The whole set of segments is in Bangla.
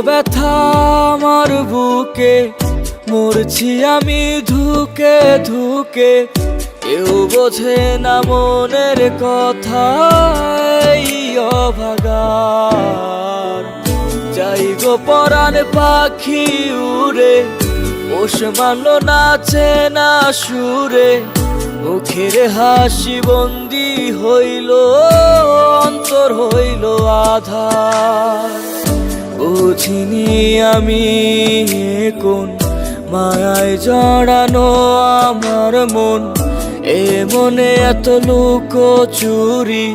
ব্যথা আমার বুকে, মরছি আমি ধুকে ধুকে। কেউ বোঝে না মনের কথা অভাগার। যাই গো পরাণ পাখি উড়ে, পোষ মানল নাচে না সুরে। মুখের হাসি বন্দি হইল, অন্তর হইল আধার। বুঝিনি আমি কোন মায়ায় জড়ানো আমার মন। এ মনে এত লুক চুরি,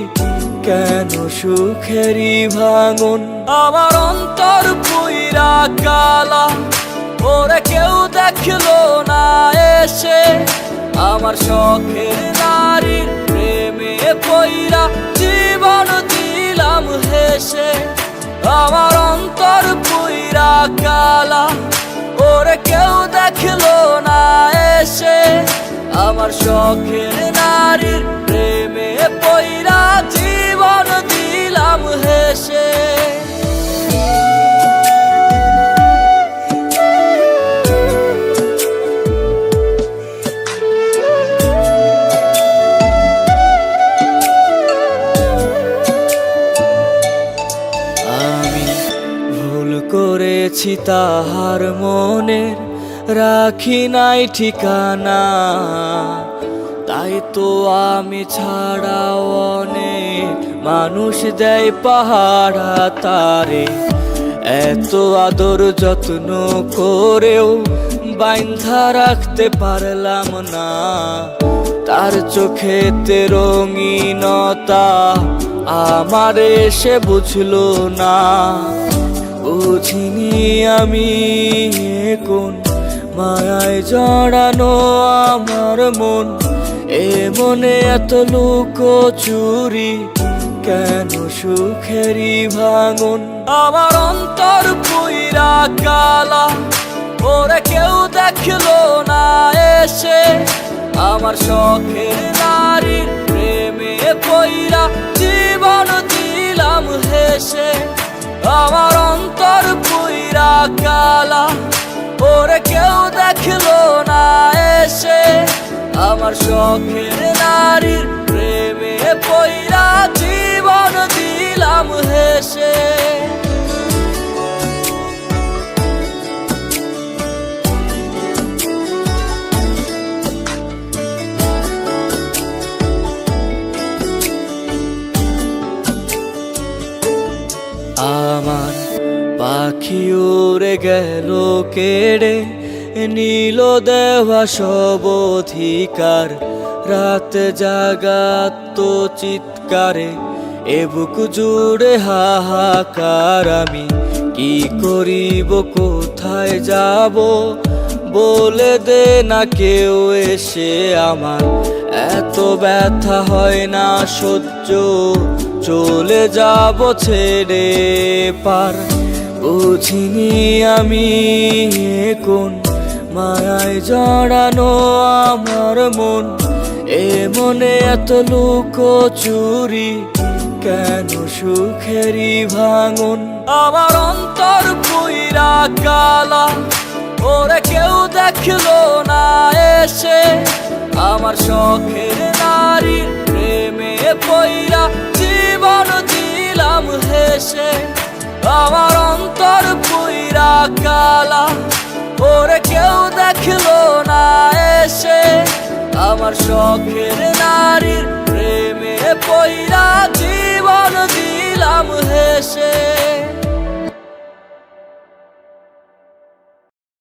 কেন সুখেরই ভাঙন? আমার অন্তর পুইরা কালা, ওরে কেউ দেখল না এসে। আমার শখের নারীর প্রেমে পইরা জীবন দিলাম হেসে। আমার অন্তর কালা ওরে কেউ দেখল না এসে। আমার শখের নারীর করেছি তাহার মনের, রাখি নাই ঠিকানা। তাই তো আমি অনেক মানুষ দেয় পাহাড়া তারে। এত আদর যত্ন করেও বাইন্ধা রাখতে পারলাম না। তার চোখেতে রঙিনতা আমারে সে বুঝলো না। বুঝিনি আমি কোন মায়ায় জড়ানো আমার মন। এ মনে এত লুক চুরি, কেন সুখেরই ভাঙন? আমার অন্তর পুইরা কালা, ওরে কেউ দেখল না এসে। আমার শখের নারীর প্রেমে পইরা জীবন দিলাম হেসে। আমার কালা ওরে কেউ দেখল না এসে। আমার শখের পাখি উড়ে গেল কেড়ে, নীল দেওয়া সব অধিকার। রাত জাগাত চিৎকারে, এ বুক জুড়ে হাহাকার আমি। কি করিব, কোথায় যাব, বলে দে না কেউ এসে আমার। এত ব্যথা হয় না সহ্য, চলে যাব ছেড়ে পার। বুঝিনি আমি কোন মায়ায় জড়ানো আমার মন। এ মনে এত লুক চুরি, কেন সুখেরই ভাঙন? আমার অন্তর পুইরা কালা, ওরে কেউ দেখল না এসে। আমার শখের নারীর প্রেমে পইরা জীবন দিলাম হেসে। আমার অন্তর পুইরা কালা, ওরে কেউ দেখল না এসে। আমার শখের নারীর প্রেমে পইরা জীবন দিলাম হেসে।